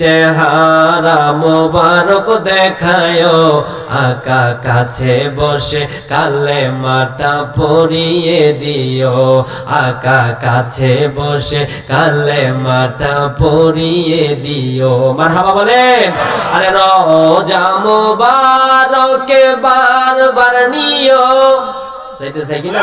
চেহারা মোবারক দেখায়, আকা কাছে বসে কালে মাটা পরিয়ে দিও আকা কাছে বসে কালে মাটা পরিয়ে দিও মার হাবা বলেন। আরে রোজা মোবারকে বারবার নিও যাইতে চাই কিনা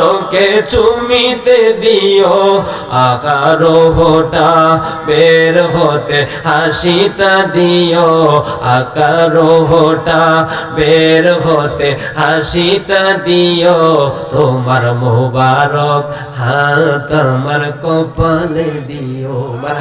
মোবারকে চুমিতে দিও। আকার হোটা বের হতে হাসিটা দিও। আকার হোটা বের হতে হাসিটা দিও। তোমার মোবারক হাত আমার কপালে দিও। মার